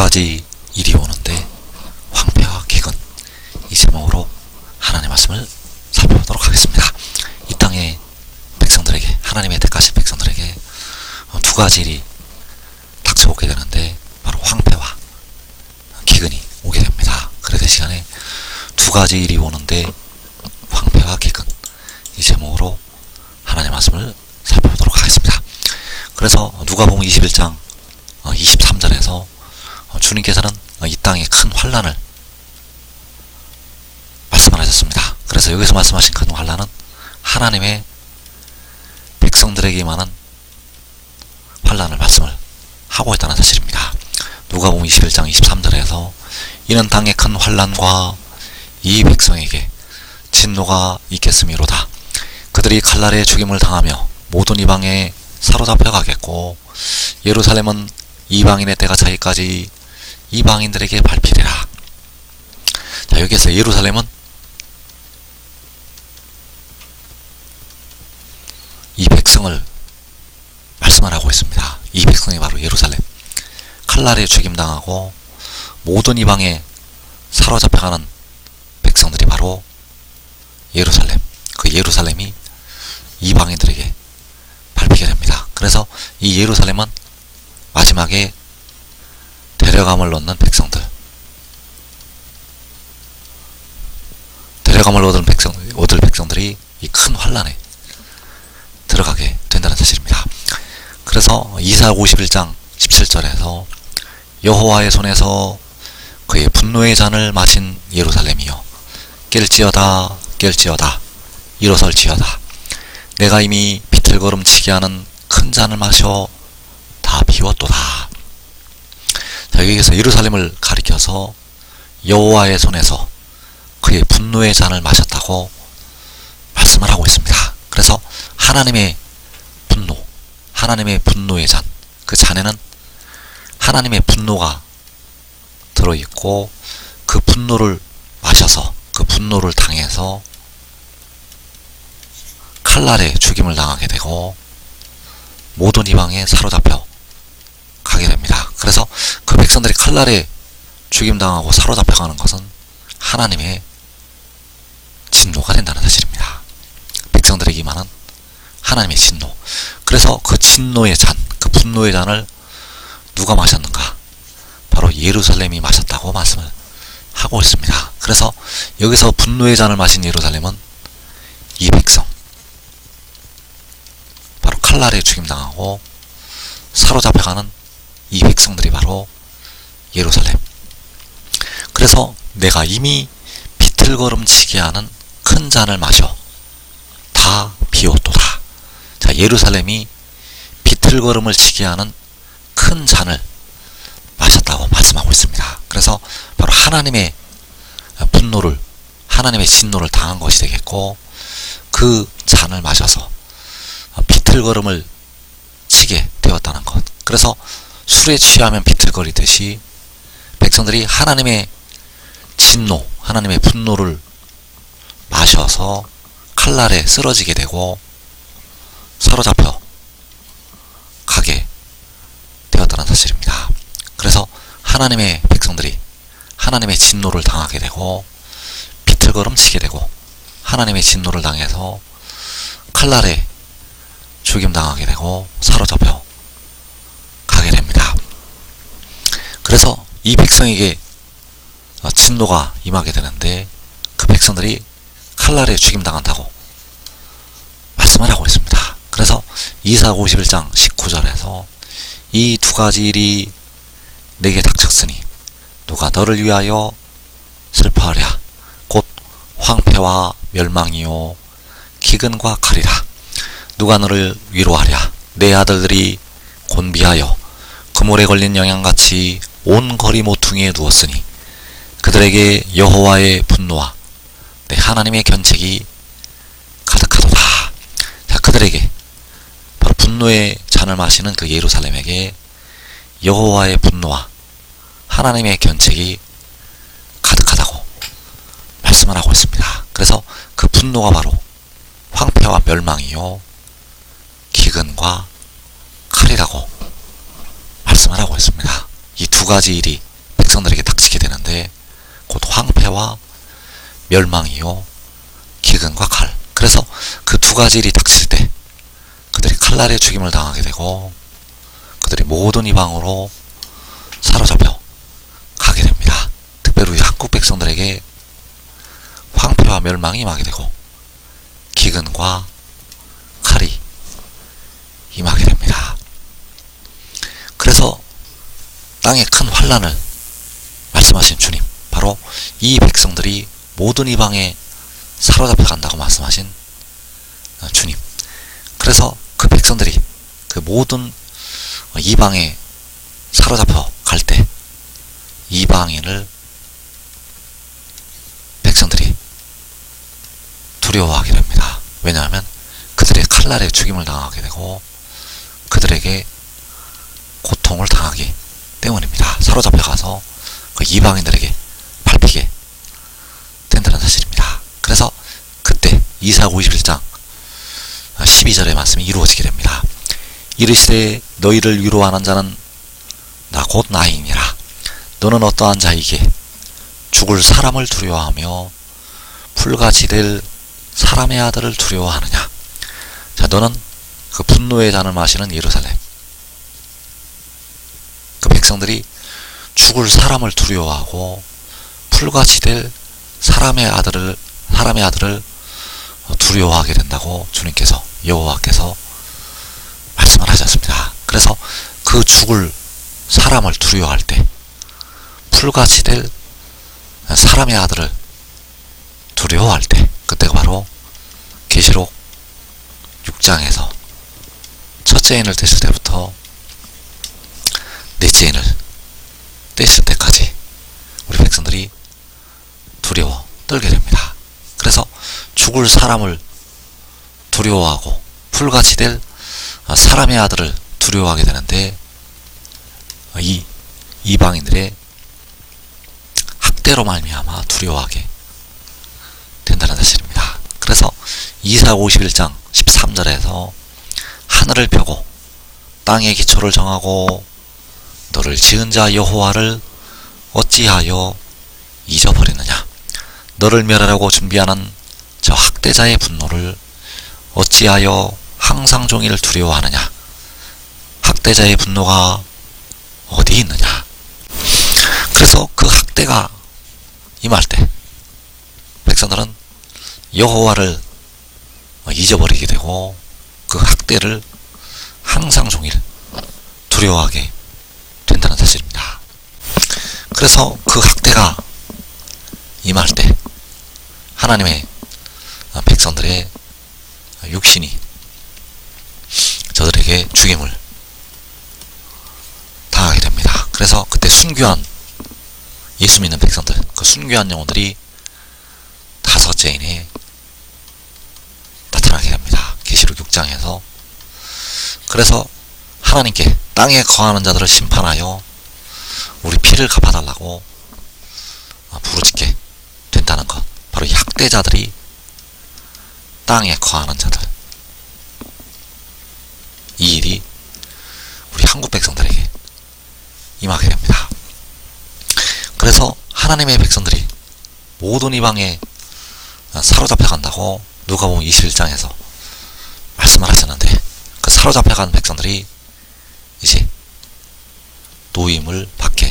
가지 일이 오는데 황폐와 기근 이 제목으로 하나님의 말씀을 살펴보도록 하겠습니다. 이 땅의 백성들에게 하나님의 택하신 백성들에게 어, 두 가지 일이 닥쳐오게 되는데 바로 황폐와 기근이 오게 됩니다. 그래서 이 시간에 두 가지 일이 오는데 황폐와 기근 이 제목으로 하나님의 말씀을 살펴보도록 하겠습니다. 그래서 누가 보면 21장 23절에서 어, 주님께서는 이 땅에 큰 환란을 말씀하셨습니다. 그래서 여기서 말씀하신 큰 환란은 하나님의 백성들에게 임하는 환란을 말씀을 하고 있다는 사실입니다. 누가 보면 21장 23절에서 이는 땅의 큰 환란과 이 백성에게 진노가 있겠음이로다. 그들이 칼날에 죽임을 당하며 모든 이방에 사로잡혀 가겠고 예루살렘은 이방인의 때가 차기까지 이방인들에게 밟히리라. 자, 여기에서 예루살렘은 이 백성을 말씀을 하고 있습니다. 이 백성이 바로 예루살렘. 칼날에 죽임당하고 모든 이방에 사로잡혀가는 백성들이 바로 예루살렘. 그 예루살렘이 이방인들에게 밟히게 됩니다. 그래서 이 예루살렘은 마지막에 데려감을 얻는 백성들. 데려감을 얻은 백성, 얻을 백성들이 이 큰 환란에 들어가게 된다는 사실입니다. 그래서 이사 51장 17절에서 여호와의 손에서 그의 분노의 잔을 마신 예루살렘이여 깰지어다 깰지어다 일어설지어다 내가 이미 비틀거름치게 하는 큰 잔을 마셔 다 비웠도다. 자, 여기에서 예루살렘을 가리켜서 여호와의 손에서 그의 분노의 잔을 마셨다고 말씀을 하고 있습니다. 그래서 하나님의 분노, 하나님의 분노의 잔, 그 잔에는 하나님의 분노가 들어있고 그 분노를 마셔서 그 분노를 당해서 칼날에 죽임을 당하게 되고 모든 이방에 사로잡혀 가게 됩니다. 그래서 칼날에 죽임당하고 사로잡혀가는 것은 하나님의 진노가 된다는 사실입니다. 백성들에게 임하는 하나님의 진노. 그래서 그 진노의 잔, 그 분노의 잔을 누가 마셨는가? 바로 예루살렘이 마셨다고 말씀을 하고 있습니다. 그래서 여기서 분노의 잔을 마신 예루살렘은 이 백성, 바로 칼날에 죽임당하고 사로잡혀가는 이 백성들이 바로 예루살렘. 그래서 내가 이미 비틀거름치게 하는 큰 잔을 마셔 다 비웠도다. 자, 예루살렘이 비틀거름을 치게 하는 큰 잔을 마셨다고 말씀하고 있습니다. 그래서 바로 하나님의 분노를 하나님의 진노를 당한 것이 되겠고 그 잔을 마셔서 비틀거름을 치게 되었다는 것. 그래서 술에 취하면 비틀거리듯이 백성들이 하나님의 진노, 하나님의 분노를 마셔서 칼날에 쓰러지게 되고 사로잡혀 가게 되었다는 사실입니다. 그래서 하나님의 백성들이 하나님의 진노를 당하게 되고 비틀거름 치게 되고 하나님의 진노를 당해서 칼날에 죽임 당하게 되고 사로잡혀 가게 됩니다. 그래서 이 백성에게 진노가 임하게 되는데 그 백성들이 칼날에 죽임당한다고 말씀을 하고 있습니다. 그래서 이사 51장 19절에서 이 두 가지 일이 내게 닥쳤으니 누가 너를 위하여 슬퍼하랴? 곧 황폐와 멸망이요 기근과 칼이라. 누가 너를 위로하랴? 내 아들들이 곤비하여 그물에 걸린 영양같이 온 거리 모퉁이에 누웠으니 그들에게 여호와의 분노와 내 하나님의 견책이 가득하도다. 자, 그들에게 바로 분노의 잔을 마시는 그 예루살렘에게 여호와의 분노와 하나님의 견책이 가득하다고 말씀을 하고 있습니다. 그래서 그 분노가 바로 황폐와 멸망이요 기근과 칼이라고 말씀을 하고 있습니다. 이 두 가지 일이 백성들에게 닥치게 되는데 곧 황폐와 멸망이요 기근과 칼. 그래서 그 두 가지 일이 닥칠 때 그들이 칼날의 죽임을 당하게 되고 그들이 모든 이방으로 사로잡혀 가게 됩니다. 특별히 한국 백성들에게 황폐와 멸망이 임하게 되고 기근과 칼이 임하게 됩니다. 그래서 땅에 큰 환란을 말씀하신 주님 바로 이 백성들이 모든 이방에 사로잡혀 간다고 말씀하신 어, 주님 그래서 그 백성들이 그 모든 이방에 사로잡혀 갈 때 이방인을 백성들이 두려워하게 됩니다. 왜냐하면 그들의 칼날에 죽임을 당하게 되고 그들에게 고통을 당하기 때문입니다. 사로잡혀 가서 그 이방인들에게 밟히게 된다는 사실입니다. 그래서 그때 이사 51장 12절의 말씀이 이루어지게 됩니다. 이르시되 너희를 위로하는 자는 나 곧 나이니라. 너는 어떠한 자이게 죽을 사람을 두려워하며 풀같이 될 사람의 아들을 두려워하느냐. 자, 너는 그 분노의 잔을 마시는 예루살렘. 그 백성들이 죽을 사람을 두려워하고 풀같이 될 사람의 아들을 사람의 아들을 두려워하게 된다고 주님께서 여호와께서 말씀을 하셨습니다. 그래서 그 죽을 사람을 두려워할 때 풀같이 될 사람의 아들을 두려워할 때 그때가 바로 계시록 6장에서 첫째 인을 떼실 때부터 넷째 인을 떼실 때까지 우리 백성들이 두려워 떨게 됩니다. 그래서 죽을 사람을 두려워하고 풀같이 될 사람의 아들을 두려워하게 되는데 이 이방인들의 학대로 말미암아 두려워하게 된다는 사실입니다. 그래서 이사 51장 13절에서 하늘을 펴고 땅의 기초를 정하고 너를 지은 자 여호와를 어찌하여 잊어버리느냐 너를 멸하려고 준비하는 저 학대자의 분노를 어찌하여 항상 종일 두려워하느냐 학대자의 분노가 어디 있느냐 그래서 그 학대가 임할 때 백성들은 여호와를 잊어버리게 되고 그 학대를 항상 종일 두려워하게. 그래서 그 학대가 임할 때 하나님의 백성들의 육신이 저들에게 죽임을 당하게 됩니다. 그래서 그때 순교한 예수 믿는 백성들, 그 순교한 영혼들이 다섯째 인에 나타나게 됩니다. 계시록 6장에서 그래서 하나님께 땅에 거하는 자들을 심판하여 우리 피를 갚아달라고 부르짖게 된다는 것. 바로 이 학대자들이 땅에 거하는 자들. 이 일이 우리 한국 백성들에게 임하게 됩니다. 그래서 하나님의 백성들이 모든 이방에 사로잡혀 간다고 누가 보면 21장에서 말씀을 하셨는데 그 사로잡혀 간 백성들이 이제 노임을 받게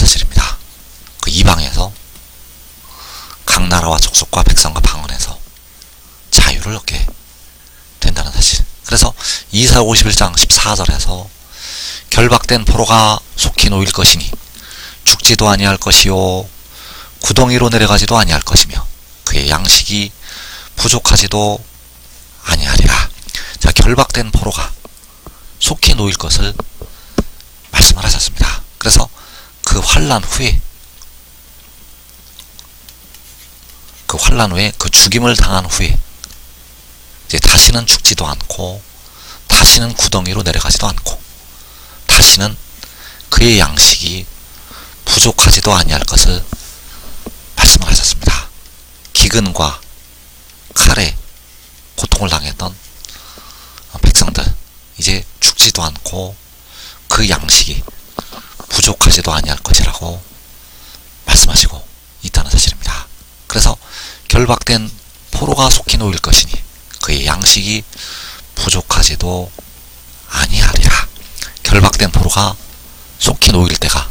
사실입니다. 그 이방에서 각 나라와 족속과 백성과 방언에서 자유를 얻게 된다는 사실. 그래서 이사 51장 14절에서 결박된 포로가 속히 놓일 것이니 죽지도 아니할 것이요 구덩이로 내려가지도 아니할 것이며 그의 양식이 부족하지도 아니하리라. 자, 결박된 포로가 속히 놓일 것을 말씀을 하셨습니다. 그래서 그 환란 후에 그 환란 후에 그 죽임을 당한 후에 이제 다시는 죽지도 않고 다시는 구덩이로 내려가지도 않고 다시는 그의 양식이 부족하지도 아니할 것을 말씀을 하셨습니다. 기근과 칼에 고통을 당했던 백성들 이제 죽지도 않고 그 양식이 부족하지도 아니할 것이라고 말씀하시고 있다는 사실입니다. 그래서 결박된 포로가 속히 놓일 것이니 그의 양식이 부족하지도 아니하리라. 결박된 포로가 속히 놓일 때가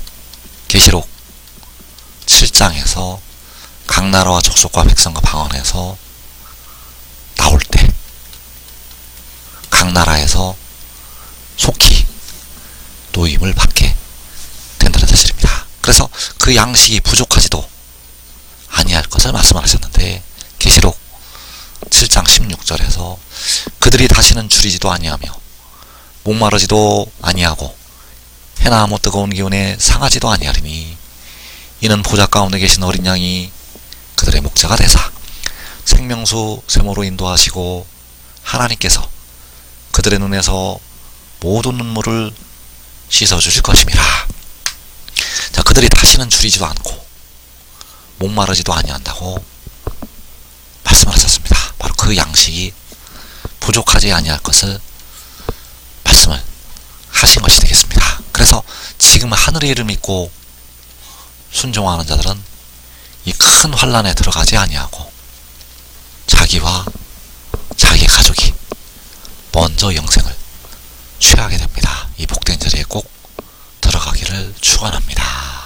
계시록 7장에서 각 나라와 족속과 백성과 방언에서 나올 때 각 나라에서 속히 노임을 받게. 그 양식이 부족하지도 아니할 것을 말씀하셨는데 계시록 7장 16절에서 그들이 다시는 줄이지도 아니하며 목마르지도 아니하고 해나 아무 뜨거운 기운에 상하지도 아니하리니 이는 보좌 가운데 계신 어린 양이 그들의 목자가 되사 생명수 세모로 인도하시고 하나님께서 그들의 눈에서 모든 눈물을 씻어주실 것임이라. 자, 그들이 다시는 줄이지도 않고 목마르지도 아니한다고 말씀을 하셨습니다. 바로 그 양식이 부족하지 아니할 것을 말씀을 하신 것이 되겠습니다. 그래서 지금 하늘의 일을 믿고 순종하는 자들은 이 큰 환란에 들어가지 아니하고 자기와 자기 가족이 먼저 영생을 취하게 됩니다. 이 복된 자리에 꼭 들어가기를 축원합니다.